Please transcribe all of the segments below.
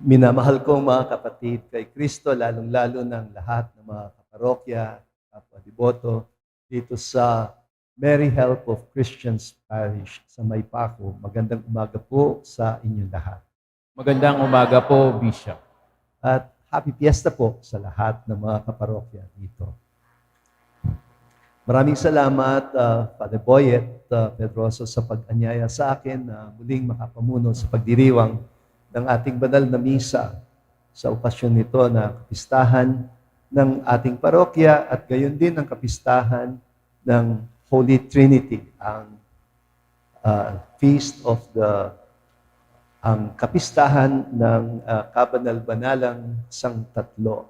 Minamahal ko mga kapatid kay Kristo, lalong-lalo ng lahat ng mga kaparokya, kapwa deboto, dito sa Mary Help of Christians Parish sa Maypaco. Magandang umaga po sa inyong lahat. Magandang umaga po, Bishop. At happy fiesta po sa lahat ng mga kaparokya dito. Maraming salamat, uh, Father Boyet uh, Pedroso, sa pag-anyaya sa akin na muling makapamuno sa pagdiriwang ng ating banal na misa sa okasyon nito na kapistahan ng ating parokya at gayon din ang kapistahan ng Holy Trinity, ang uh, Feast of the ang kapistahan ng uh, kabanal-banalang sang tatlo.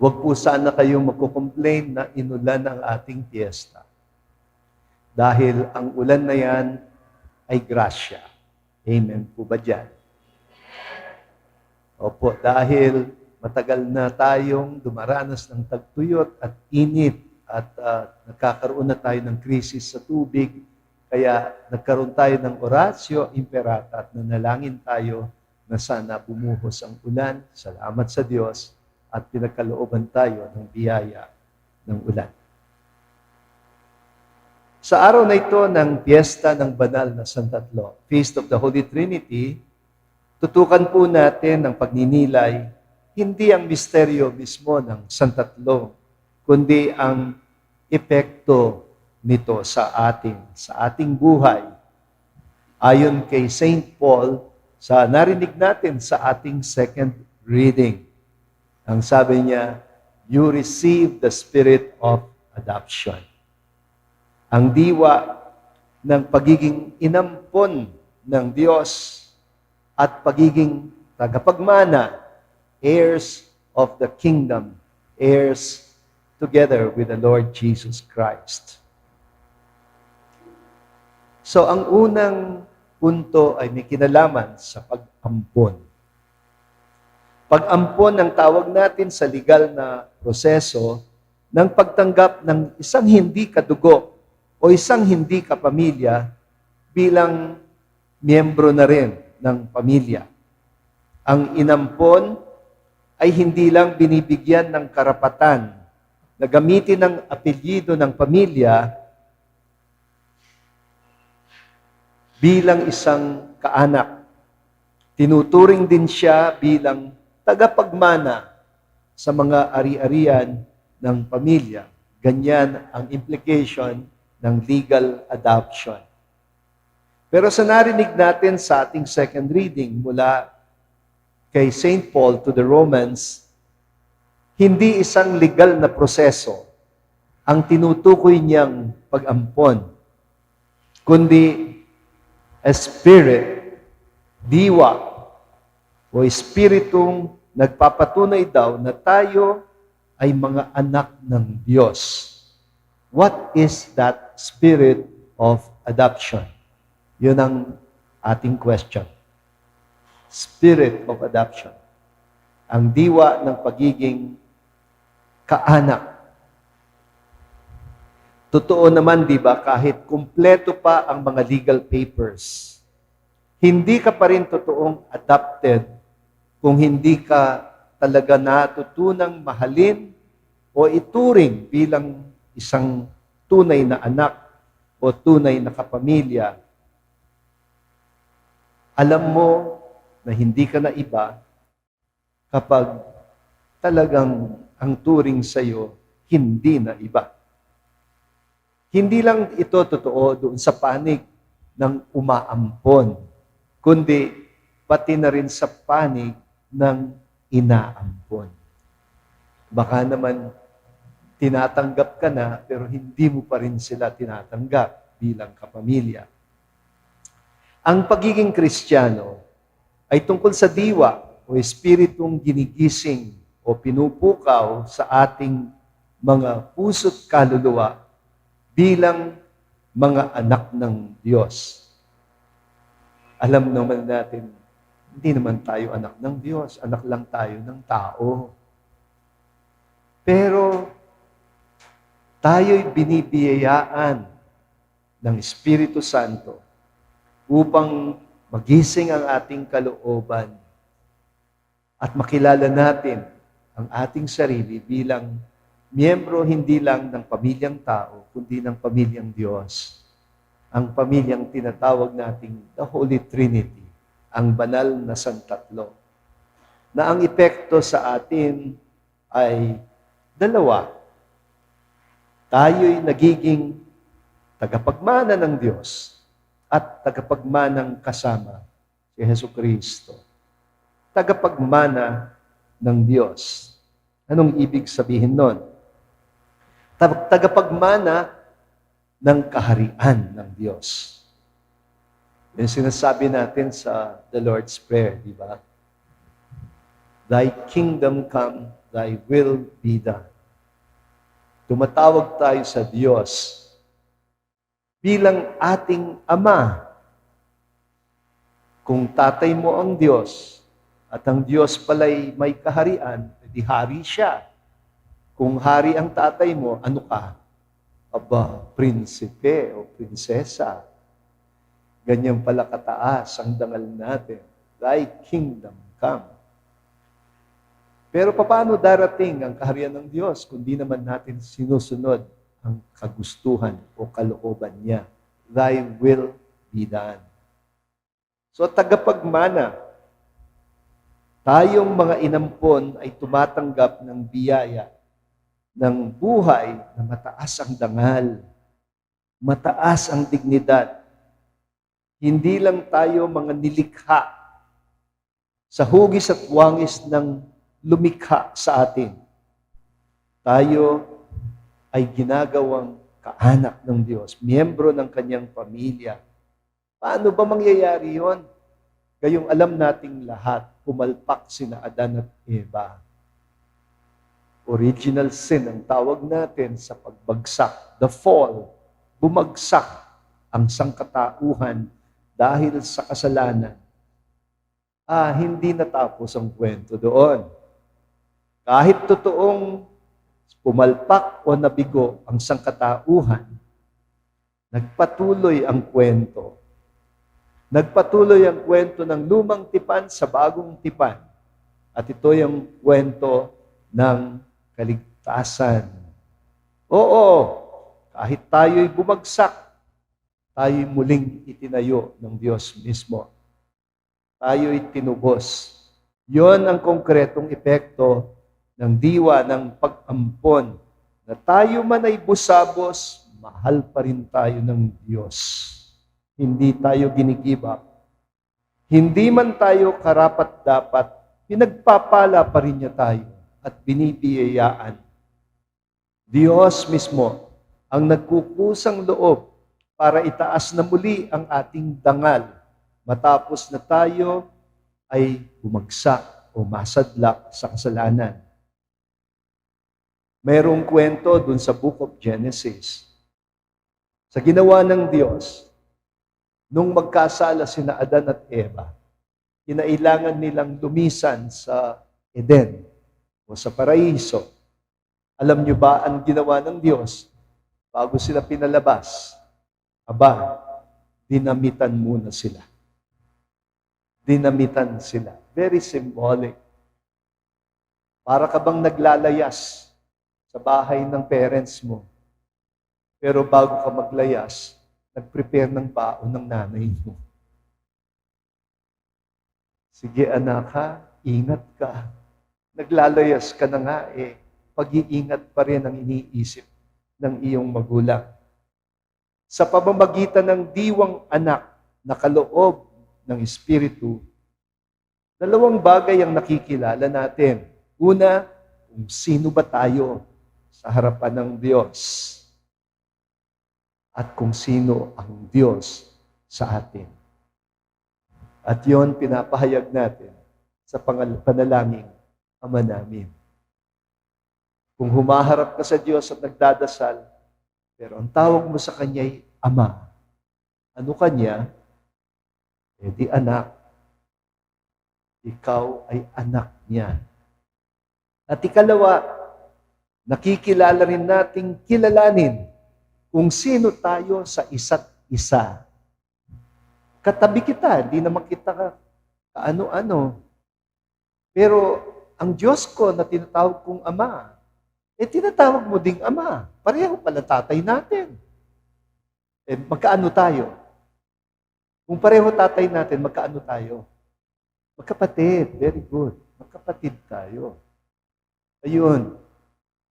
Huwag po sana kayong magkukomplain na inulan ang ating piyesta. Dahil ang ulan na yan ay grasya. Amen po ba dyan? Opo, dahil matagal na tayong dumaranas ng tagtuyot at init at uh, nagkakaroon na tayo ng krisis sa tubig, kaya nagkaroon tayo ng orasyo imperata at nanalangin tayo na sana bumuhos ang ulan. Salamat sa Diyos at pinagkalooban tayo ng biyaya ng ulan. Sa araw na ito ng piyesta ng banal na Santatlo, Feast of the Holy Trinity, tutukan po natin ang pagninilay hindi ang misteryo mismo ng Santatlo, kundi ang epekto nito sa ating, sa ating buhay. Ayon kay St. Paul, sa narinig natin sa ating second reading, ang sabi niya, you receive the spirit of adoption. Ang diwa ng pagiging inampon ng Diyos at pagiging tagapagmana, heirs of the kingdom, heirs together with the Lord Jesus Christ. So ang unang punto ay may kinalaman sa pag-ampon. Pag-ampon ang tawag natin sa legal na proseso ng pagtanggap ng isang hindi kadugo o isang hindi kapamilya bilang miyembro na rin ng pamilya. Ang inampon ay hindi lang binibigyan ng karapatan na gamitin ang apelyido ng pamilya bilang isang kaanak. Tinuturing din siya bilang tagapagmana sa mga ari-arian ng pamilya. Ganyan ang implication ng legal adoption. Pero sa narinig natin sa ating second reading mula kay St. Paul to the Romans, hindi isang legal na proseso ang tinutukoy niyang pag-ampon, kundi a spirit, diwa, o espiritong nagpapatunay daw na tayo ay mga anak ng Diyos. What is that spirit of adoption? Yun ang ating question. Spirit of adoption. Ang diwa ng pagiging kaanak. Totoo naman, di ba, kahit kumpleto pa ang mga legal papers, hindi ka pa rin totoong adopted kung hindi ka talaga natutunang mahalin o ituring bilang isang tunay na anak o tunay na kapamilya. Alam mo na hindi ka na iba kapag talagang ang turing sa iyo hindi na iba. Hindi lang ito totoo doon sa panig ng umaampon, kundi pati na rin sa panig ng inaampon. Baka naman tinatanggap ka na pero hindi mo pa rin sila tinatanggap bilang kapamilya. Ang pagiging Kristiyano ay tungkol sa diwa o espiritong ginigising o pinupukaw sa ating mga puso't kaluluwa bilang mga anak ng Diyos. Alam naman natin, hindi naman tayo anak ng Diyos. Anak lang tayo ng tao. Pero tayo'y binibiyayaan ng Espiritu Santo upang magising ang ating kalooban at makilala natin ang ating sarili bilang miyembro hindi lang ng pamilyang tao, kundi ng pamilyang Diyos. Ang pamilyang tinatawag nating the Holy Trinity, ang banal na santatlo. Na ang epekto sa atin ay dalawa. Tayo'y nagiging tagapagmana ng Diyos at tagapagmanang kasama si Heso Kristo. Tagapagmana ng Diyos. Anong ibig sabihin nun? Tag- Tagapagmana ng kaharian ng Diyos. Yung sinasabi natin sa the Lord's Prayer, di ba? Thy kingdom come, thy will be done. Tumatawag tayo sa Diyos bilang ating Ama. Kung tatay mo ang Diyos at ang Diyos pala'y may kaharian, di hari siya. Kung hari ang tatay mo, ano ka? Aba, prinsipe o prinsesa. Ganyan pala kataas ang dangal natin. Thy kingdom come. Pero paano darating ang kaharian ng Diyos kung di naman natin sinusunod ang kagustuhan o kalooban niya? Thy will be done. So tagapagmana, tayong mga inampon ay tumatanggap ng biyaya ng buhay na mataas ang dangal, mataas ang dignidad. Hindi lang tayo mga nilikha sa hugis at wangis ng lumikha sa atin. Tayo ay ginagawang kaanak ng Diyos, miyembro ng kanyang pamilya. Paano ba mangyayari yon? Gayong alam nating lahat, pumalpak sina Adan at Eva. Original sin ang tawag natin sa pagbagsak, the fall. Bumagsak ang sangkatauhan dahil sa kasalanan. Ah, hindi natapos ang kwento doon. Kahit totoong pumalpak o nabigo ang sangkatauhan, nagpatuloy ang kwento. Nagpatuloy ang kwento ng lumang tipan sa bagong tipan. At ito yung kwento ng kaligtasan. Oo, kahit tayo'y bumagsak, tayo'y muling itinayo ng Diyos mismo. Tayo'y tinubos. Yon ang konkretong epekto ng diwa ng pag-ampon na tayo man ay busabos, mahal pa rin tayo ng Diyos. Hindi tayo ginigibap. Hindi man tayo karapat-dapat, pinagpapala pa rin niya tayo at binibiyayaan. Diyos mismo ang nagkukusang loob para itaas na muli ang ating dangal matapos na tayo ay bumagsak o masadlak sa kasalanan. Mayroong kwento dun sa Book of Genesis. Sa ginawa ng Diyos, nung magkasala sina Adan at Eva, kinailangan nilang lumisan sa Eden o sa paraiso. Alam niyo ba ang ginawa ng Diyos bago sila pinalabas? Aba, dinamitan muna sila. Dinamitan sila. Very symbolic. Para ka bang naglalayas sa bahay ng parents mo. Pero bago ka maglayas, nag-prepare ng baon ng nanay mo. Sige anak ha, ingat ka. Naglalayas ka na nga eh. Pag-iingat pa rin ang iniisip ng iyong magulang. Sa pamamagitan ng diwang anak na kaloob ng Espiritu, dalawang bagay ang nakikilala natin. Una, kung sino ba tayo sa harapan ng Diyos at kung sino ang Diyos sa atin. At yon pinapahayag natin sa panalangin Ama namin. Kung humaharap ka sa Diyos at nagdadasal, pero ang tawag mo sa Kanya ay Ama. Ano Kanya? E di anak. Ikaw ay anak niya. At ikalawa, nakikilala rin nating kilalanin kung sino tayo sa isa't isa. katabi kita, hindi naman kita ka, kaano-ano. Pero ang Diyos ko na tinatawag kong Ama, eh tinatawag mo ding Ama. Pareho pala tatay natin. Eh magkaano tayo? Kung pareho tatay natin, magkaano tayo? Magkapatid. Very good. Magkapatid tayo. Ayun.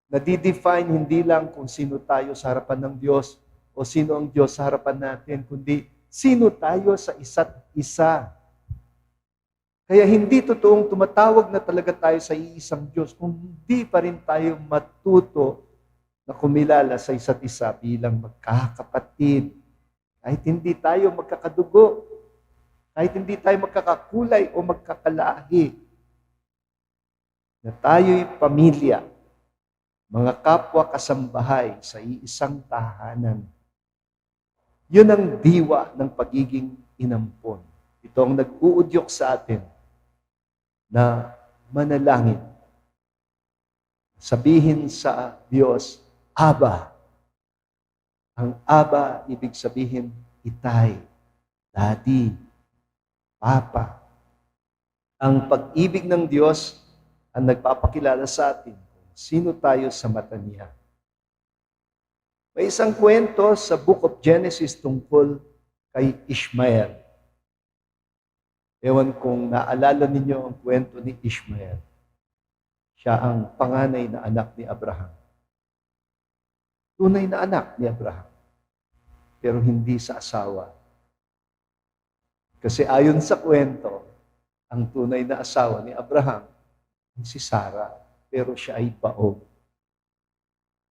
Nadidefine hindi lang kung sino tayo sa harapan ng Diyos o sino ang Diyos sa harapan natin, kundi sino tayo sa isa't isa. Kaya hindi totoong tumatawag na talaga tayo sa iisang Diyos kung hindi pa rin tayo matuto na kumilala sa isa't isa bilang magkakapatid. Kahit hindi tayo magkakadugo, kahit hindi tayo magkakakulay o magkakalahi, na tayo'y pamilya, mga kapwa kasambahay sa iisang tahanan. Yun ang diwa ng pagiging inampon. Ito ang nag-uudyok sa atin na manalangin. Sabihin sa Diyos, Aba. Ang Aba, ibig sabihin, Itay, Daddy, Papa. Ang pag-ibig ng Diyos ang nagpapakilala sa atin sino tayo sa mata niya. May isang kwento sa Book of Genesis tungkol kay Ishmael. Ewan kung naalala ninyo ang kwento ni Ishmael. Siya ang panganay na anak ni Abraham. Tunay na anak ni Abraham. Pero hindi sa asawa. Kasi ayon sa kwento, ang tunay na asawa ni Abraham si Sarah. Pero siya ay baog.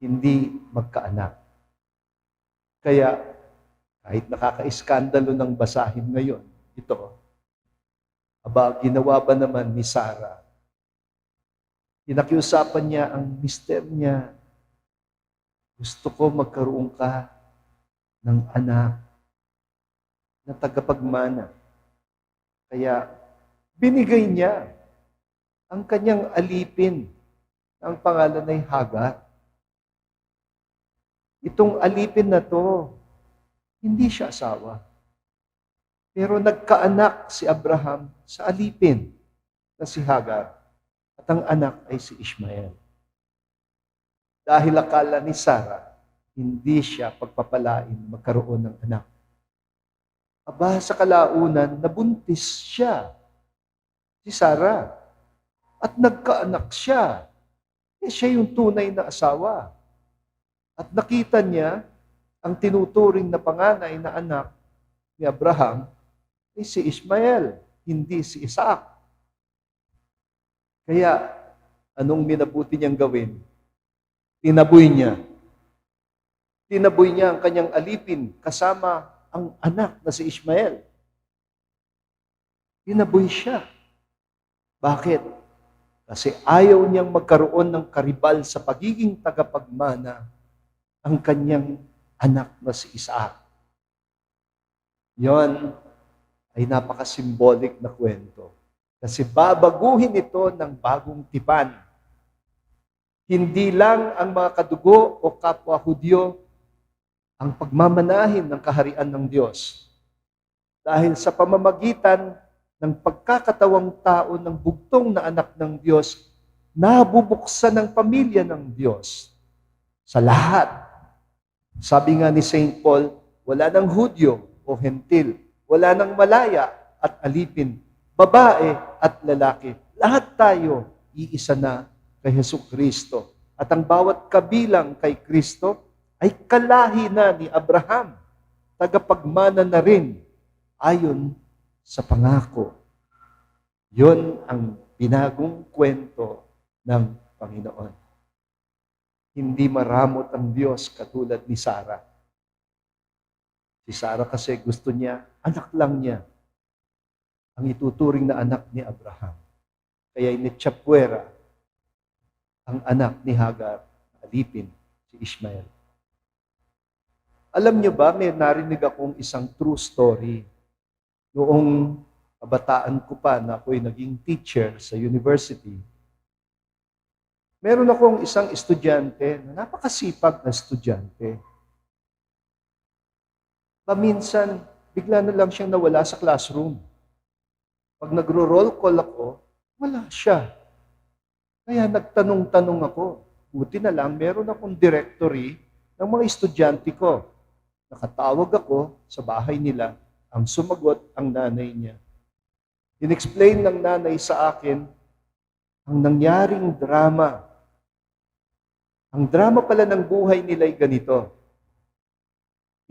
Hindi magkaanak. Kaya kahit nakaka-iskandalo ng basahin ngayon, ito, aba, ginawa ba naman ni Sarah? Pinakiusapan niya ang mister niya. Gusto ko magkaroon ka ng anak na tagapagmana. Kaya binigay niya ang kanyang alipin. Ang pangalan ay Hagar. Itong alipin na to, hindi siya asawa. Pero nagkaanak si Abraham sa alipin na si Hagar. At ang anak ay si Ishmael. Dahil akala ni Sarah, hindi siya pagpapalain magkaroon ng anak. Aba, sa kalaunan, nabuntis siya, si Sarah. At nagkaanak siya. Eh, siya yung tunay na asawa. At nakita niya ang tinuturing na panganay na anak ni Abraham ay si Ishmael, hindi si Isaac. Kaya, anong minabuti niyang gawin? Tinaboy niya. Tinaboy niya ang kanyang alipin kasama ang anak na si Ishmael. Tinaboy siya. Bakit? Kasi ayaw niyang magkaroon ng karibal sa pagiging tagapagmana ang kanyang anak na si Isaac. Yon ay napaka-symbolic na kwento. Kasi babaguhin ito ng bagong tipan. Hindi lang ang mga kadugo o kapwa Hudyo ang pagmamanahin ng kaharian ng Diyos. Dahil sa pamamagitan ng pagkakatawang tao ng bugtong na anak ng Diyos, nabubuksan ng pamilya ng Diyos sa lahat. Sabi nga ni St. Paul, wala ng Hudyo o Hentil, wala ng Malaya at Alipin, babae at lalaki. Lahat tayo iisa na kay Heso Kristo. At ang bawat kabilang kay Kristo ay kalahi na ni Abraham, tagapagmana na rin ayon sa pangako. Yon ang pinagong kwento ng Panginoon. Hindi maramot ang Diyos katulad ni Sarah. Si Sarah kasi gusto niya, anak lang niya, ang ituturing na anak ni Abraham. Kaya initsapwera ang anak ni Hagar, alipin, si Ishmael. Alam niyo ba, may narinig akong isang true story. Noong kabataan ko pa na ako'y naging teacher sa university, meron akong isang estudyante na napakasipag na estudyante. Paminsan, bigla na lang siyang nawala sa classroom. Pag nagro-roll call ako, wala siya. Kaya nagtanong-tanong ako. Buti na lang, meron akong directory ng mga estudyante ko. Nakatawag ako sa bahay nila. Ang sumagot ang nanay niya. Inexplain ng nanay sa akin ang nangyaring drama. Ang drama pala ng buhay nila ay ganito.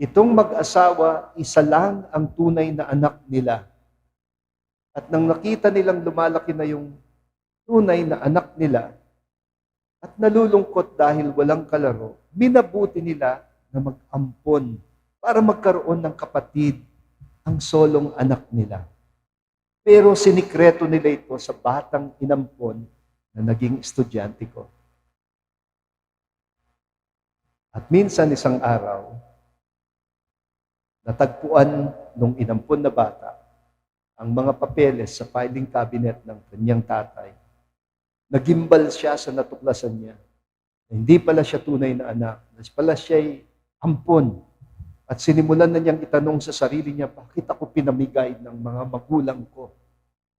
Itong mag-asawa, isa lang ang tunay na anak nila. At nang nakita nilang lumalaki na yung tunay na anak nila, at nalulungkot dahil walang kalaro, minabuti nila na mag-ampon para magkaroon ng kapatid ang solong anak nila. Pero sinikreto nila ito sa batang inampon na naging estudyante ko. At minsan isang araw, natagpuan nung inampon na bata ang mga papeles sa filing cabinet ng kanyang tatay. Nagimbal siya sa natuklasan niya. Na hindi pala siya tunay na anak. Na pala siya'y ampon. At sinimulan na niyang itanong sa sarili niya, bakit ako pinamigay ng mga magulang ko?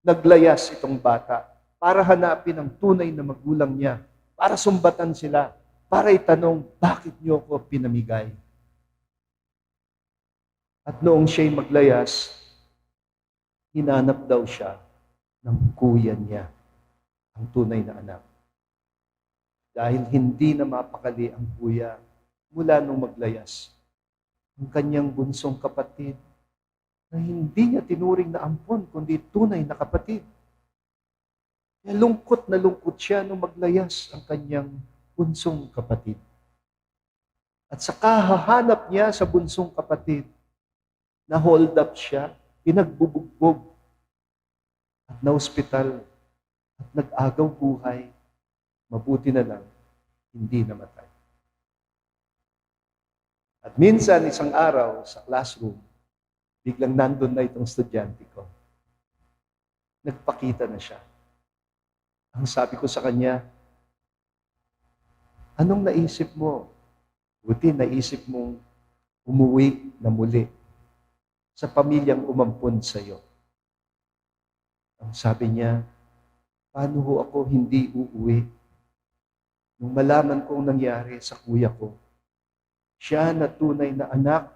Naglayas itong bata para hanapin ang tunay na magulang niya, para sumbatan sila, para itanong, bakit niyo ako pinamigay? At noong siya'y maglayas, hinanap daw siya ng kuya niya, ang tunay na anak. Dahil hindi na mapakali ang kuya mula nung maglayas, ang kanyang bunsong kapatid na hindi niya tinuring na ampon, kundi tunay na kapatid. Kaya lungkot na lungkot siya nung maglayas ang kanyang bunsong kapatid. At sa kahahanap niya sa bunsong kapatid, na hold up siya, pinagbubugbog, at na-hospital, at nag-agaw buhay, mabuti na lang, hindi namatay. At minsan, isang araw sa classroom, biglang nandun na itong estudyante ko. Nagpakita na siya. Ang sabi ko sa kanya, anong naisip mo? Buti naisip mong umuwi na muli sa pamilyang umampon sa iyo. Ang sabi niya, paano ho ako hindi uuwi? Nung malaman ko ang nangyari sa kuya ko, siya na tunay na anak,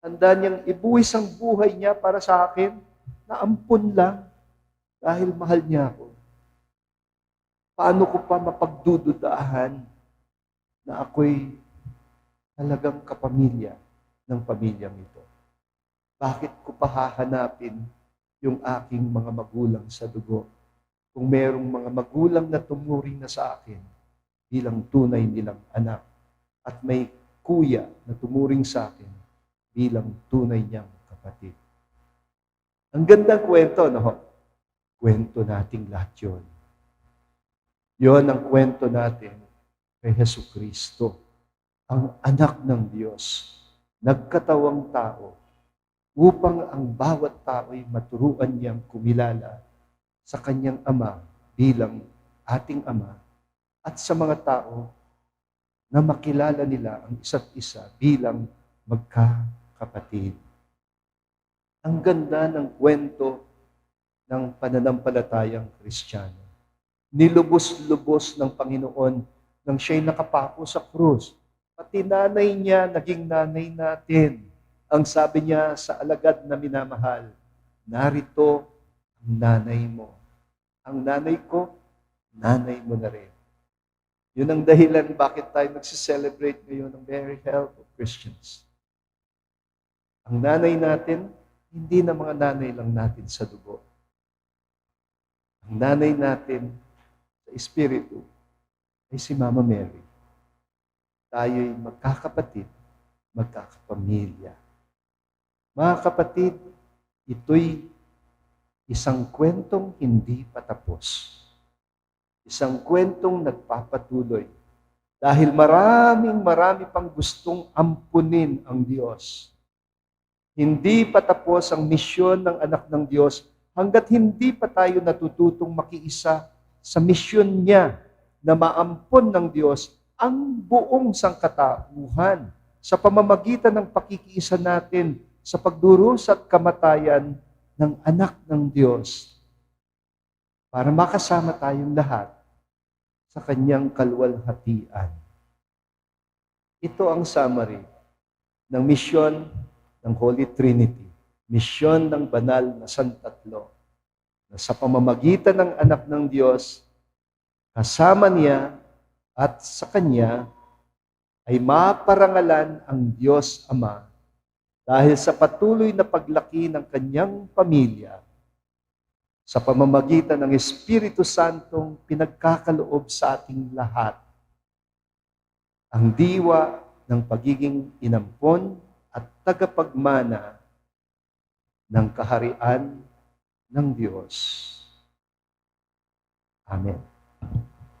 handa niyang ibuwis ang buhay niya para sa akin, na ampun lang, dahil mahal niya ako. Paano ko pa mapagdududahan na ako'y talagang kapamilya ng pamilyang ito? Bakit ko pa hahanapin yung aking mga magulang sa dugo kung merong mga magulang na tumuring na sa akin bilang tunay nilang anak at may kuya na tumuring sa akin bilang tunay niyang kapatid. Ang gandang kwento, no? Kwento nating lahat yun. Yun ang kwento natin kay Heso Kristo, ang anak ng Diyos, nagkatawang tao, upang ang bawat tao'y maturuan niyang kumilala sa kanyang ama bilang ating ama at sa mga tao na makilala nila ang isa't isa bilang magkakapatid. Ang ganda ng kwento ng pananampalatayang Kristiyano. Nilubos-lubos ng Panginoon nang siya'y nakapako sa krus. Pati nanay niya, naging nanay natin. Ang sabi niya sa alagad na minamahal, narito ang nanay mo. Ang nanay ko, nanay mo na rin. Yun ang dahilan bakit tayo nagsiselebrate ngayon ng very health of Christians. Ang nanay natin, hindi na mga nanay lang natin sa dugo. Ang nanay natin sa Espiritu ay si Mama Mary. Tayo'y magkakapatid, magkakapamilya. Mga kapatid, ito'y isang kwentong hindi patapos. Isang kwentong nagpapatuloy. Dahil maraming marami pang gustong ampunin ang Diyos. Hindi patapos ang misyon ng anak ng Diyos hanggat hindi pa tayo natututong makiisa sa misyon niya na maampon ng Diyos ang buong sangkatauhan sa pamamagitan ng pakikiisa natin sa pagdurusa at kamatayan ng anak ng Diyos para makasama tayong lahat sa kanyang kalwalhatian. Ito ang summary ng misyon ng Holy Trinity, misyon ng banal na Santatlo, na sa pamamagitan ng anak ng Diyos, kasama niya at sa Kanya ay maparangalan ang Diyos Ama dahil sa patuloy na paglaki ng kanyang pamilya sa pamamagitan ng Espiritu Santong pinagkakaloob sa ating lahat. Ang diwa ng pagiging inampon at tagapagmana ng kaharian ng Diyos. Amen.